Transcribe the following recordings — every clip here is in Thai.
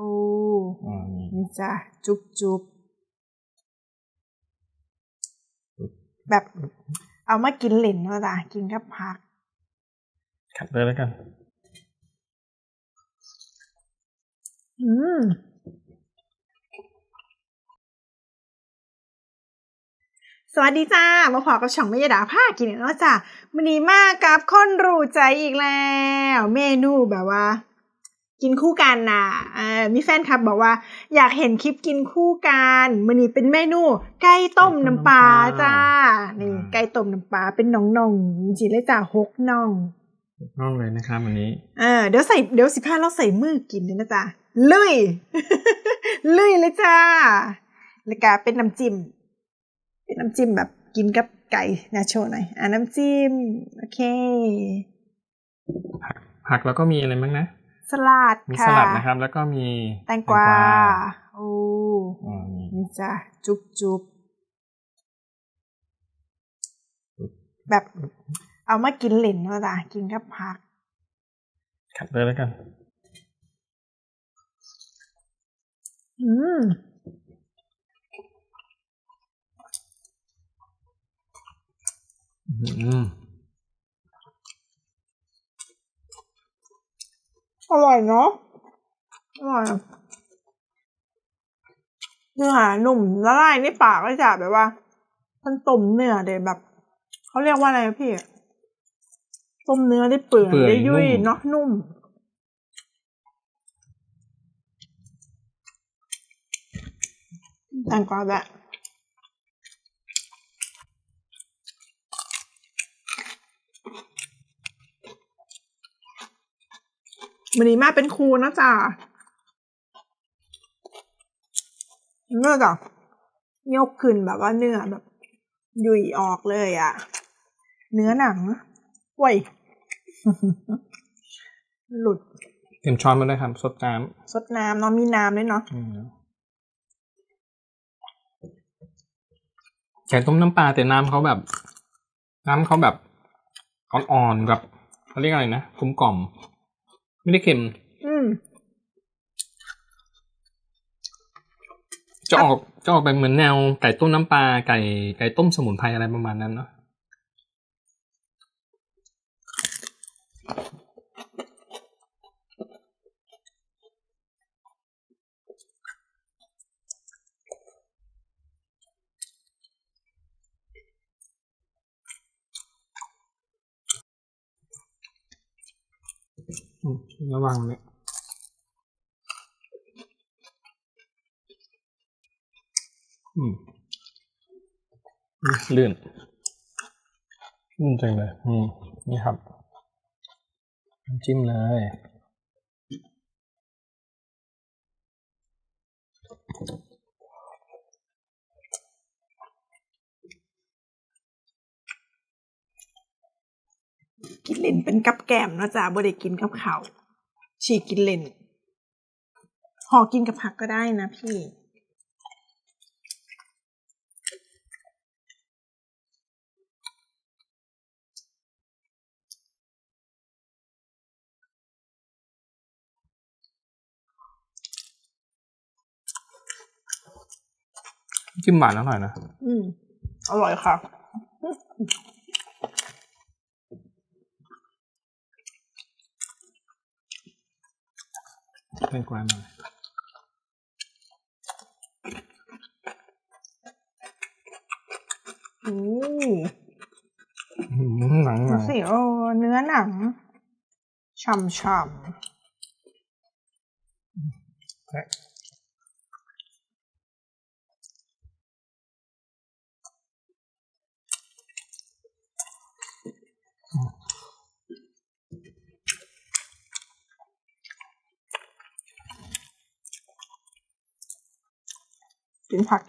โอ้อ่านี่นี่จ้ะจุบจุบแบบ เอามากินเหล่นว่าจ้ะกินกับผักขัดเลยแล้วกัน อืมสวัสดีจ้า มาพอกับช่องไม่ยดาผ้ากินอีกแล้วจ้ะวันนี้มากับคนรู้ใจอีกแล้ว เมนูแบบว่า กินคู่กันนะอ่ามีแฟนคลับบอกว่า อยากเห็นคลิปกินคู่กันมันนี้เป็นเมนู ไก่ต้มน้ำปลาจ้า นี่ไก่ต้มน้ำปลาเป็นน่องๆจริงๆเลยจ้าหกน่องน้องเลยนะครับวันนี้เออเดี๋ยวใส่เดี๋ยวสิพาเราใส่มือกินเลยนะจ๊ะลุยลุยเลยจ้าแล้วก็เป็นน้ำจิ้มเป็นน้ำจิ้มแบบกินกับไก่นะโชว์หน่อยอ่าน้ำจิ้ม โอเค ผักผักแล้วก็มีอะไรบ้างนะ สลัดมีค่ะสลัดนะครับ แล้วก็มีแตงกวาโอ้อ่านี่นี่จ้ะจุบจุบแบบ เอามากินเหล่นว่าจ้ะกินกับผักขัดเลยแล้วกัน อืมอืม อร่อยเนาะอร่อยเนื้อหนุ่มละลายในปากเลยจ้ะแบบว่ามันต้มเนื้อเดยแบบเขาเรียกว่าอะไรนะพี่ต้มเนื้อได้เปื่อยได้ยุ่ยเนาะนุ่ม แตงกวาแบบ วันนี้มาเป็นครูนะจ๊ะเนื้อจ้ะยกขึ้นแบบว่าเนื้อแบบหยุ่ยออกเลยอะเนื้อหนังเว้ยหลุดเตรียมช้อนมาเลยครับสดน้สดน้ำเนาะมีน้ำด้วยเนาะำอืมแกงต้มน้ำปลาแต่น้ำเขาแบบ น้ำเขาแบบอ่อนๆแบบเขาเรียกอะไรนะกลมกล่อม ไม่ได้เค็ม อืมจะออกจะออกไปเหมือนแนวไก่ต้มน้ำปลาไก่ไก่ต้มสมุนไพรอะไรประมาณนั้นเนาะ ระวังเนี่ยอืมอืมเลื่อนลื่นจังเลย อืม นี่ครับน้ำจิ้มเลย กินเล่นเป็นกับแกล้มนะจ๊ะบ่ได้กินกับข้าวฉีกกินเล่นห่อกินกับผักก็ได้นะพี่จิ้มหวานอร่อยนะ อืม อร่อยค่ะ แตงกวาหน่อยอืมอืมหนังหดูนังสิโอ้เนื้อหนังฉ่ำๆ กินผัก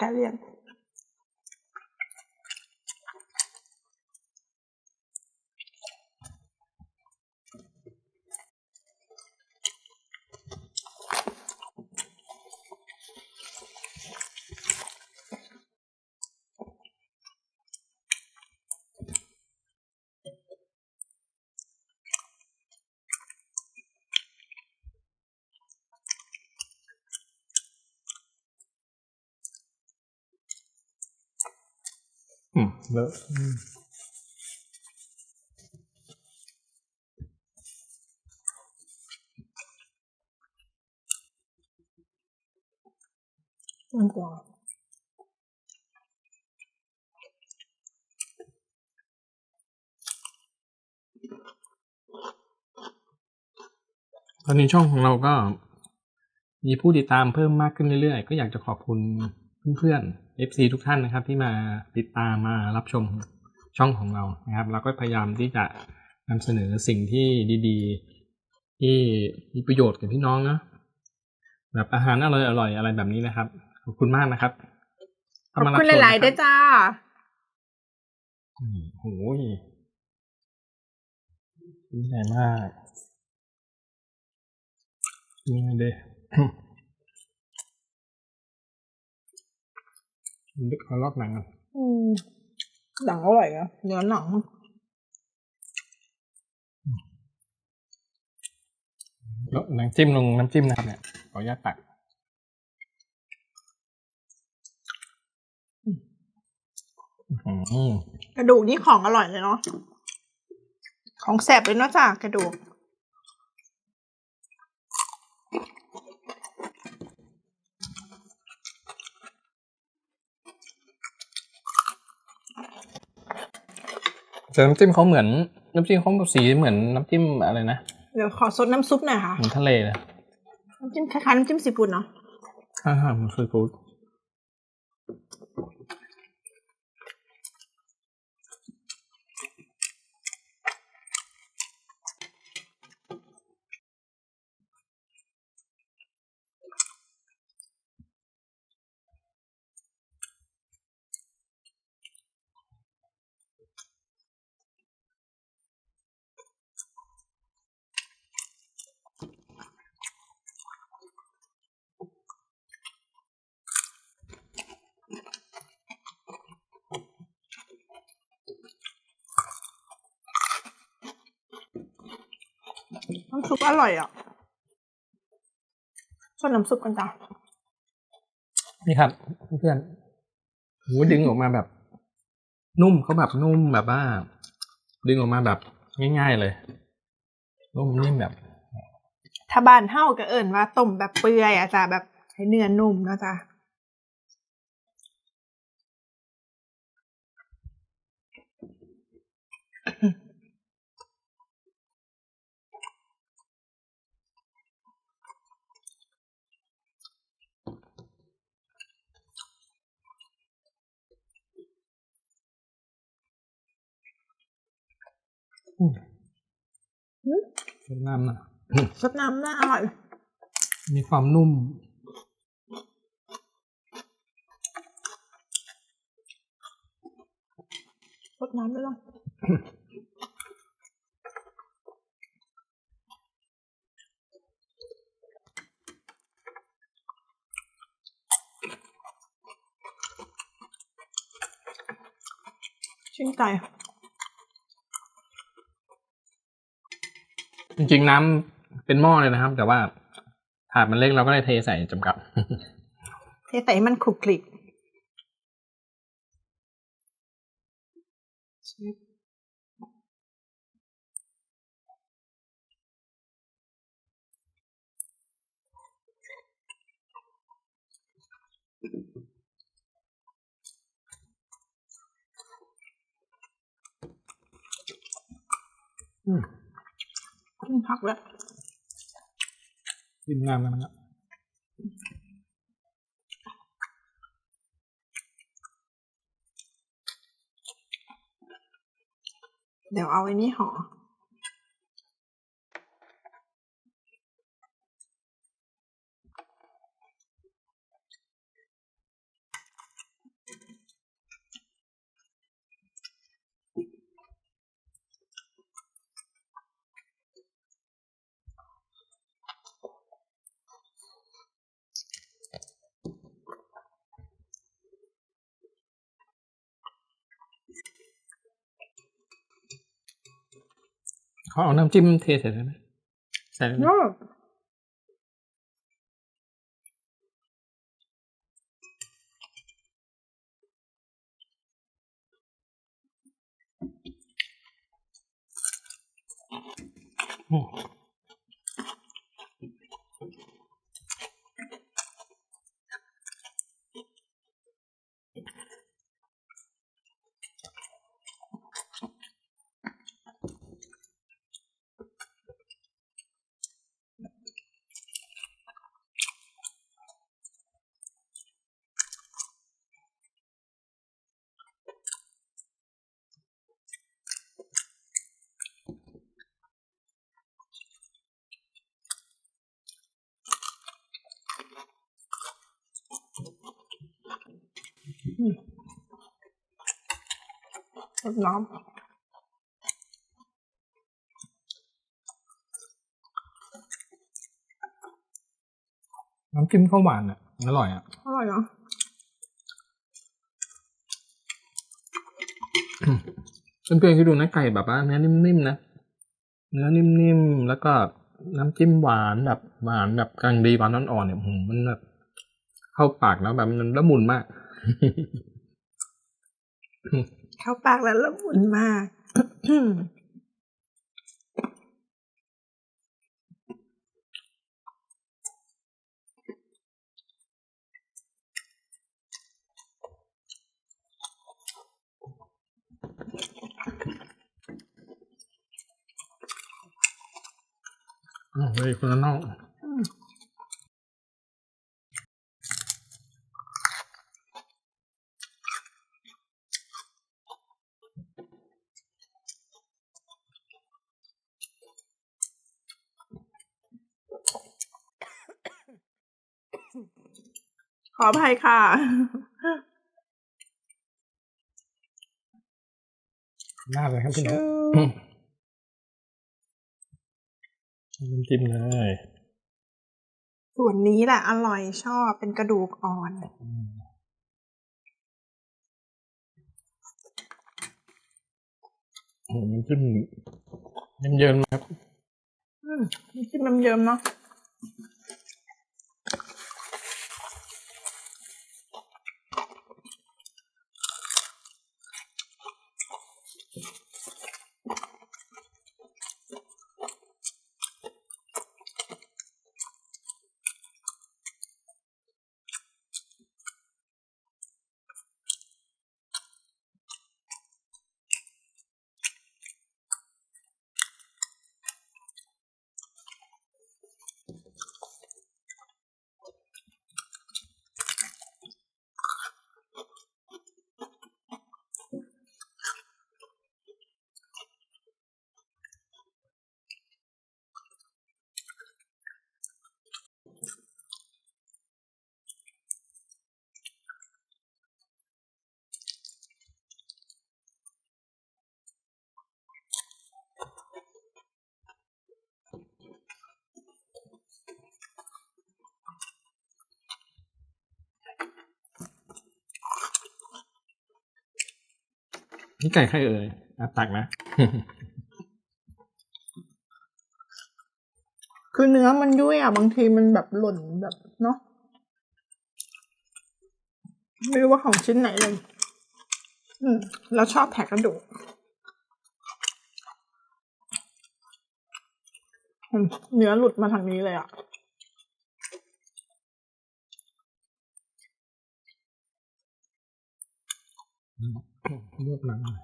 แกเลี่ยนอืมเลอะอืมมันกลัวตอนนี้ช่องของเราก็มีผู้ติดตามเพิ่มมากขึ้นเรื่อยๆ ก็อยากจะขอบคุณเพื่อนๆ FC ทุกท่านนะครับ ที่มาติดตามมารับชมช่องของเรานะครับ เราก็พยายามที่จะนำเสนอสิ่งที่ดี ๆ ที่มีประโยชน์กับพี่น้องนะแบบอาหารอร่อยๆอะไรแบบนี้นะครับ ขอบคุณมากนะครับขอบคุณหลายๆด้วยจ้าอืมโอ้ยนี่ใหญ่มากนี่ไงเด้ ลึกเอารอบหนังอะอืมหนังอร่อยนะเนื้อหนังแล้วน้ำจิ้มลงน้ำจิ้มนะครับเนี่ยขออนุญาตตักอืมกระดูกนี่ของอร่อยเลยเนาะของแสบเลยเนาะจ้ากระดูก แต่น้ำจิ้มเขาเหมือนน้ำจิ้มเขาสีเหมือนน้ำจิ้มอะไรนะเดี๋ยวขอซดน้ำซุปหน่อยค่ะเหมือนทะเลเลยน้ำจิ้มคล้ายๆน้ำจิ้มซีฟู้ดเนาะอ่าเหมือนซีฟู้ด น้ำซุปอร่อยอะซดน้ำซุปกันจ้ะนี่ครับ เพื่อนๆหูดึงออกมาแบบ นุ่มเขาแบบนุ่มแบบว่า ดึงออกมาแบบ ง่าย ๆ เลยนุ่มนิ่มแบบถ้าบ้านเฮ้าก็เอิ่นว่าต้มแบบเปื่อยอะจ้ะแบบให้เนื้อนุ่มเนาะจ้ะอืม รสน้ำนะซดน้ำน่าอร่อย มีความนุ่มซดน้ำด้วยเนาะชื่นใจ จริงๆน้ำเป็นหม้อเลยนะครับ แต่ว่าถาดมันเล็กเราก็เลยเทใส่จำกัด เทใส่ให้มันคลุกคลิก ขึ้นพักแล้วกินน้ำกันนะครับเดี๋ยวเอาไอ้นี่ห่อ เาเอาน้ำจิ้มเทเสร็จแล้วนะใส่แล้วอ รดน้น้ำจิ้มข้าวหวานอะ อร่อยอะำอร่อยเนาะเพื่อนๆคิดดูนะไก่แบบว่าเนื้อนิ่มๆนะเนื้อนิ่มๆแล้วก็น้ำจิ้มหวานแบบหวานแบบกลางดีหวานอ่อนๆเนี่ยอื้อหือมันแบบเข้าปากแล้วแบบมันละมุนมาก เข้าปากแล้วละมุนมากอ้าวเลยคนละน่อง ขออภัยค่ะ หน้าเลยครับพี่น้องน้ำจิ้มเลยส่วนนี้แหละอร่อยชอบเป็นกระดูกอ่อนอืมโอ้โหน้ำจิ้มเยิ้มๆครับ อืมน้ำจิ้มน้ำเยิ้มเนาะ นี่ไก่ใครเอ่ยอะตักนะ คือเนื้อมันยุ่ยอะ บางทีมันแบบหล่นแบบเนาะไม่รู้ว่าของชิ้นไหนเลย อืมเราชอบแผกกระดูกอืมเนื้อหลุดมาทางนี้เลยอะเลื อกหนังหน่อย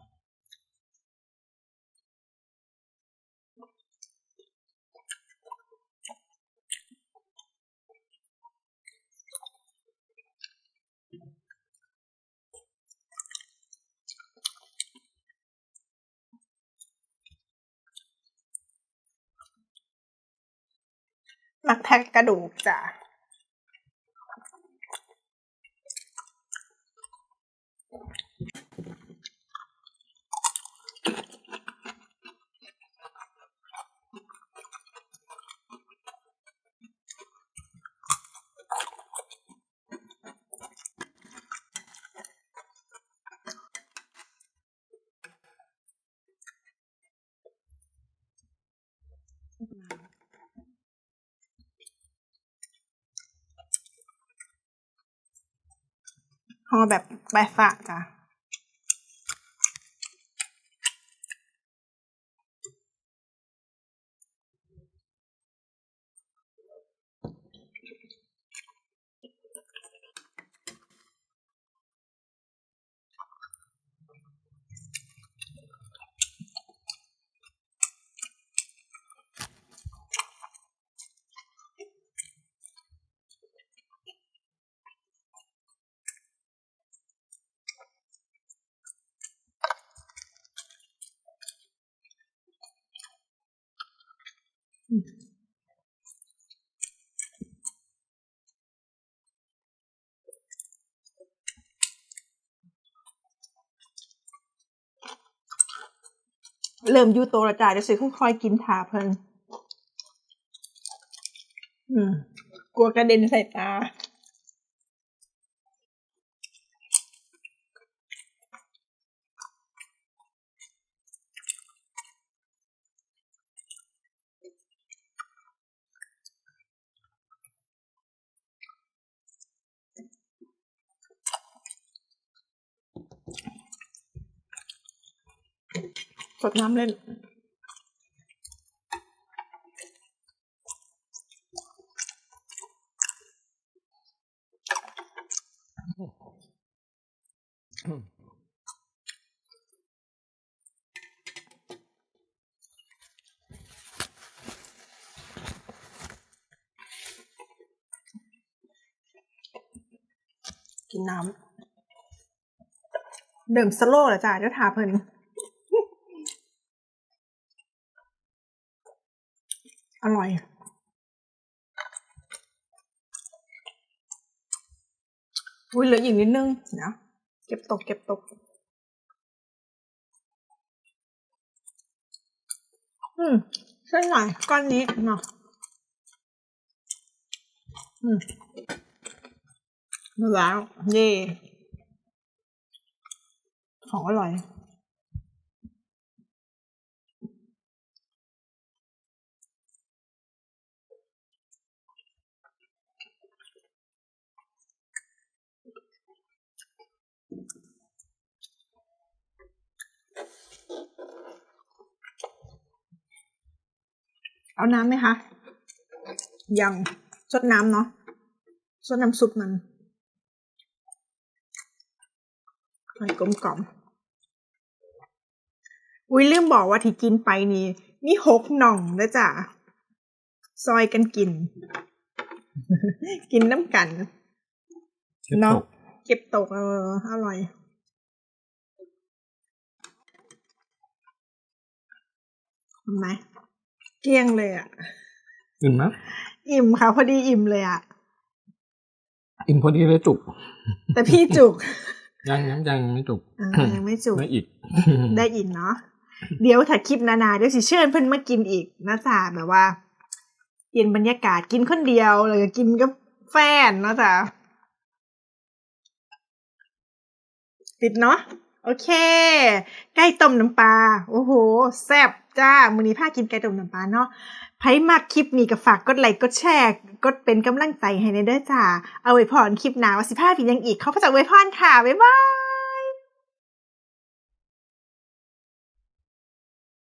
นักแท็กกระดูกจ้ะ ห่อแบบใบฝากจ้ะ เริ่มอยู่โตและจ้าเดี๋ยวสิค่อยๆกินถาเพิ่นอืมกลัวกระเด็นใส่ตา ส ดน้ำเล่น กินน้ำ เดิมสโลว์เหรอจ้าเดี๋ยวทาเพิ่น อร่อย อุ้ ยเหลืออีกนิดนึงนะเก็บตกเก็บตก อืมเส้นหน่อยก้อนนี้เนาะอืมแล้วเย่ของอร่อย เอาน้ำไหมคะ ยังสดน้ำเนาะสดน้ำซุปมันมันกลมกล่อมอุ้ยลืมบอกว่าที่กินไปนี่มีหกหน่องนะจ๊ะซอยกันกิน กินน้ำกันเช็ดเนาะตกเก็บตกเอออร่อย ทำไหม เกลี้ยงเลยอะอิ่มไหมอิ่มค่ะ พอดีอิ่มเลยอะ อิ่มพอดีเลยจุก แต่พี่จุก ยังยังยังไม่จุกอ่ายังไม่จุกไม่อีก ได้อิ่มเนาะเดี๋ยวถ้าคลิปนานาเดี๋ยวสิเชิญเพิ่นมากินอีกนะจ๊ะแบบว่าเปลี่ยนบรรยากาศกินคนเดียวเลยกินกับแฟนเนาะจ๊ะปิดเนาะ โอเค ไก่ต้มน้ำปลา โอ้โห แซ่บจ้า มือนี้พากินไก่ต้มน้ำปลาเนาะไพ่มากคลิปนี้ก็ฝากกดไลค์ กดแชร์ กดเป็นกำลังใจให้ในเด้อจ้า เอาไว้พรคลิปหน้าว่าสิพาพี่ยังอีก เขาพระจากไว้พรค่ะ บ๊ายบาย